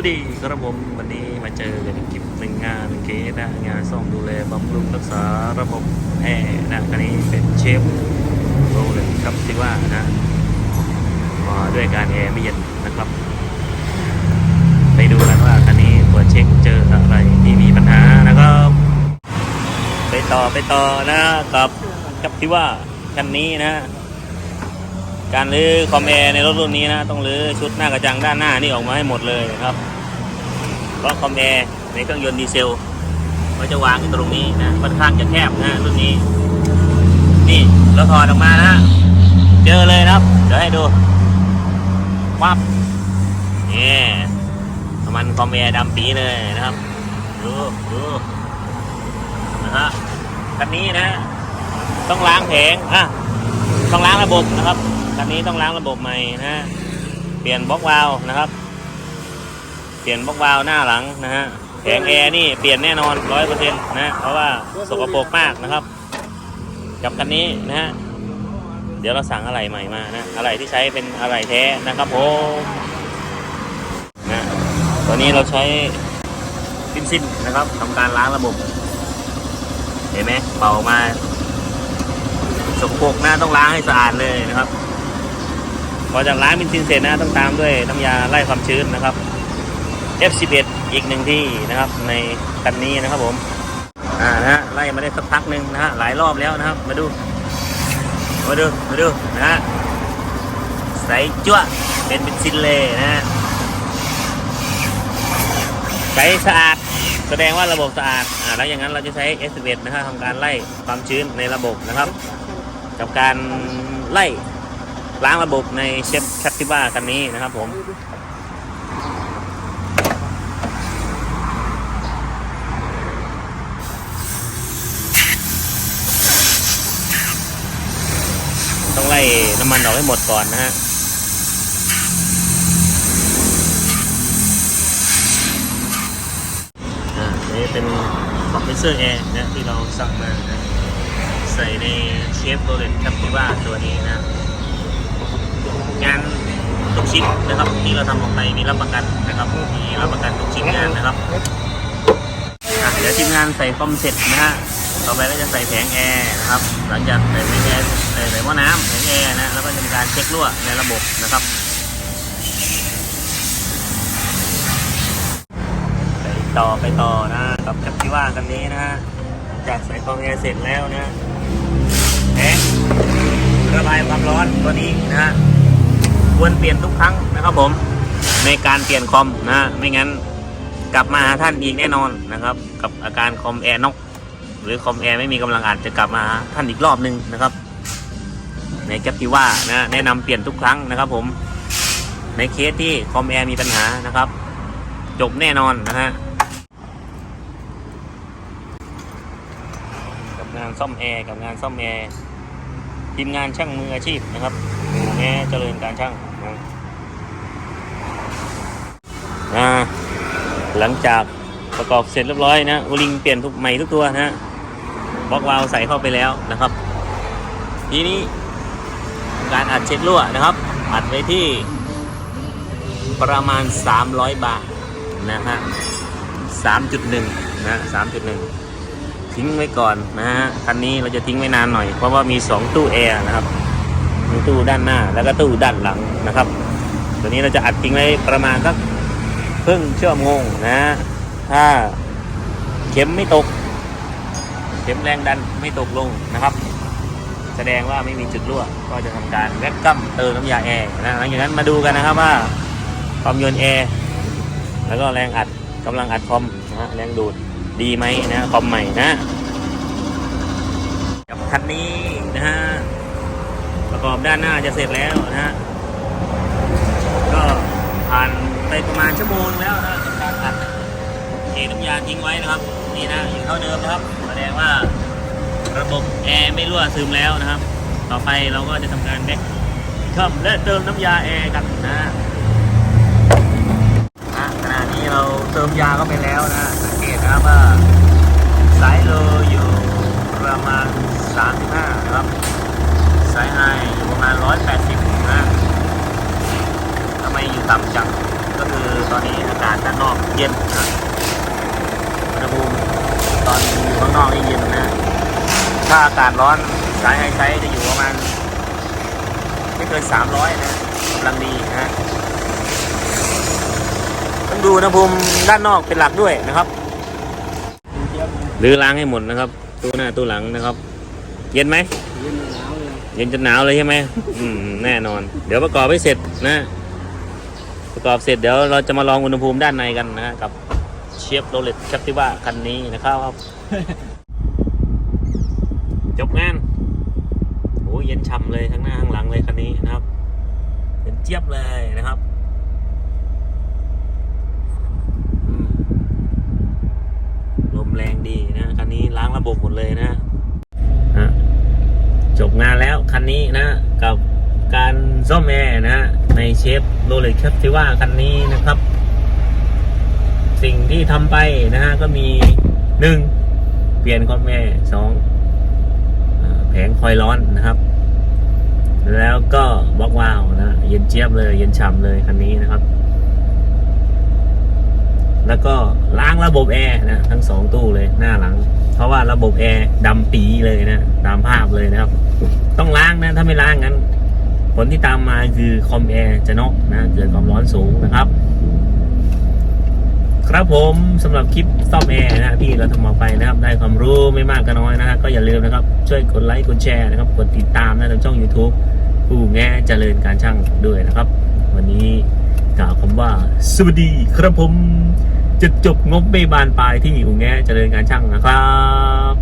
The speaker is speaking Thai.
สวัสดีครับผมวันนี้มาเจอกันในคลิปหนึ่งงานเคสนะงานซ่อมดูแลบำรุงรักษาระบบแอร์นะคันนี้เป็นเชฟโรเลนครับที่ว่านะมาด้วยการแอร์ไม่เย็นนะครับ ไปดูกันว่าคันนี้ตรวจเช็คเจออะไรที่มีปัญหานะครับ ไปต่อไปต่อนะกับกับที่ว่าคันนี้นะ การรื้อคอมแอร์ในรถรุ่นนี้นะต้องรื้อชุดหน้ากระจังด้านหน้านี่ออกมาให้หมดเลยครับ เพราะคอมแอร์ในเครื่องยนต์ดีเซลก็จะวางอยู่ตรงนี้นะค่อนข้างจะแคบนะรุ่นนี้ นี่เราถอดออกมานะเจอเลยครับ เดี๋ยวให้ดูวับนี่น้ำมันคอมแอร์ดำปีเลยนะครับ ดูดูนะฮะคันนี้นะ ต้องล้างแผงอะ ต้องล้างระบบนะครับคันนี้ต้องล้างระบบใหม่นะฮะเปลี่ยนบล็อกวาล์วนะครับ เปลี่ยนบล็อกวาล์วหน้าหลังนะฮะแผงแอร์นี่เปลี่ยนแน่นอนร้อยเปอร์เซ็นต์นะเพราะว่าสกปรกมากนะครับ กับคันนี้นะฮะเดี๋ยวเราสั่งอะไรใหม่มานะอะไรที่ใช้เป็นอะไรแท้นะครับผมนะตอนนี้เราใช้ฟินซินนะครับทำการล้างระบบ เห็นไหมเป่ามา สกปรกนะต้องล้างให้สะอาดเลยนะครับพอจากล้างบินซินเสร็จนะต้องตามด้วยน้ำยาไล่ความชื้นนะครับ F11 อีกหนึ่งที่นะครับในคันนี้นะครับผมอ่านะฮะไล่มาได้สักพักหนึ่งนะฮะหลายรอบแล้วนะครับ มาดู มาดูมาดูนะฮะใส่จั่วเป็นบินซินเลยนะฮะใสสะอาดแสดงว่าระบบสะอาดอ่าแล้วอย่างนั้นเราจะใช้ S11 นะฮะทำการไล่ความชื้นในระบบนะครับ กับการไล่ล้างระบบในเชฟแคปติบ้าคันนี้นะครับผมต้องไล่น้ำมันออกให้หมดก่อนนะฮะอ่าอันนี่เป็นคอมเพรสเซอร์แอร์นะที่เราสั่งมานะ ใส่ในเชฟโรเลนแคปติว่าตัวนี้นะ งานทุกชิ้นนะครับที่เราทำลงไปมีรับประกันนะครับมีรับประกันทุกชิ้นงานนะครับอะเดี๋ยวทีมงานใส่คอมเสร็จนะฮะต่อไปก็จะใส่แผงแอร์นะครับ หลังจากใส่แผงแอร์ใส่ใส่หม้อน้ำแผงแอร์นะแล้วก็จะมีการเช็ครั่วในระบบนะครับไปต่อไปต่อนะกับกับที่ว่ากันนี้นะฮะจากใส่คอมแอร์เสร็จแล้วนะ แผงระบายความร้อนตัวนี้นะฮะควรเปลี่ยนทุกครั้งนะครับผม ในการเปลี่ยนคอมนะ ไม่งั้นกลับมาหาท่านอีกแน่นอนนะครับ กับอาการคอมแอร์น็อกหรือคอมแอร์ไม่มีกำลังอัดจะกลับมาหาท่านอีกรอบหนึงนะครับ ในแคปติว่านะแนะนำเปลี่ยนทุกครั้งนะครับผมในเคสที่คอมแอร์มีปัญหานะครับ จบแน่นอนนะฮะ กับงานซ่อมแอร์กับงานซ่อมแอร์ทีมงานช่างมืออาชีพนะครับแอร์เจริญการช่างนะหลังจากประกอบเสร็จเรียบร้อยนะวลิงเปลี่ยนทุกใหม่ทุกตัวนะบล็อกวาล์วใส่เข้าไปแล้วนะครับ ทีนี้การอัดเช็ดรั่วนะครับ อัดไว้ที่ประมาณ 300 บาทนะฮะ3.1 นะ 3.1 ทิ้งไว้ก่อนนะฮะคันนี้เราจะทิ้งไว้นานหน่อย เพราะว่ามี 2 ตู้แอร์นะครับมีตู้ด้านหน้าแล้วก็ตู้ด้านหลังนะครับ ตัวนี้เราจะอัดทิ้งไว้ประมาณสักครึ่งชั่วโมงนะฮะถ้าเข็มไม่ตก เข็มแรงดันไม่ตกลงนะครับ แสดงว่าไม่มีจุดรั่ว ก็จะทำการแวกกัมเติมน้ำยาแอร์นะหลังจากนั้นมาดูกันนะครับว่าความยนต์แอร์แล้วก็แรงอัดกำลังอัดคอมนะฮะแรงดูด ดีไหมนะคอมใหม่นะกับคันนี้นะฮะประกอบด้านหน้าจะเสร็จแล้วนะฮะก็ผ่านไปประมาณชั่วโมงแล้วนะกับการอัดเทน้ำยาทิ้งไว้นะครับ นี่นะอยู่เท่าเดิมนะครับ แสดงว่าระบบแอร์ไม่รั่วซึมแล้วนะครับ ต่อไปเราก็จะทำการแบ็คคัมและเติมน้ำยาแอร์กันนะขณะนี้เราเติมยาเข้าไปแล้วนะ นะครับว่าสายโลอยู่ประมาณ 35 ครับ สายไฮอยู่ประมาณ 180นะทำไมอยู่ต่ำจังก็คือตอนนี้อากาศด้านนอกเย็นนะอุณหภูมิตอนอยู่ข้างนอกนี่เย็นนะถ้าอากาศร้อนสายไฮไซส์จะอยู่ประมาณไม่เกิน 300 นะกำลังดีนะฮะต้องดูอุณหภูมิด้านนอกเป็นหลักด้วยนะครับ หรือล้างให้หมดนะครับตู้หน้าตู้หลังนะครับ เย็นไหมยืนหนาวเลยเย็นจนหนาวเลยใช่ไหมอืมแน่นอน เดี๋ยวประกอบให้เสร็จนะ ประกอบเสร็จเดี๋ยวเราจะมาลองอุณหภูมิด้านในกันนะกับเชฟโรเลตแคปติว่าคันนี้นะครับจบงานโอ้เย็นฉ่ำเลยทั้งหน้าทั้งหลังเลยคันนี้นะครับเย็นเจี๊ยบเลยนะครับอืมลมแรงดีนะคันนี้ล้างระ บบหมดเลยนะฮะจบงานแล้วคันนี้นะ กับการซ่อมแอร์นะ ในเชฟโรเลตแคปติว่าคันนี้นะครับ สิ่งที่ทำไปนะฮะก็มีหนึ่งเปลี่ยนคอมแอร์สองแผงคอยร้อนนะครับ แล้วก็บล็อกวาวนะ เย็นเจี๊ยบเลย เย็นฉ่ำเลยคันนี้นะครับ แล้วก็ล้างระบบแอร์นะทั้งสองตู้เลยหน้าหลัง เพราะว่าระบบแอร์ดำปีเลยนะตามภาพเลยนะครับ ต้องล้างนะถ้าไม่ล้างงั้น ผลที่ตามมาคือคอมแอร์จะนอกนะเกิดความร้อนสูงนะครับ ครับผมสำหรับคลิปซ่อมแอร์นะที่เราทำออกไปนะครับ ได้ความรู้ไม่มากก็น้อยนะฮะก็อย่าลืมนะครับ ช่วยกดไลค์กดแชร์นะครับกดติดตามนะทางช่อง YouTube ผู้แง่เจริญการช่างด้วยนะครับ วันนี้ กล่าวคำว่า สวัสดีครับผม จะจบงบไม่บานปลายที่อู่แง่เจริญการช่างนะครับ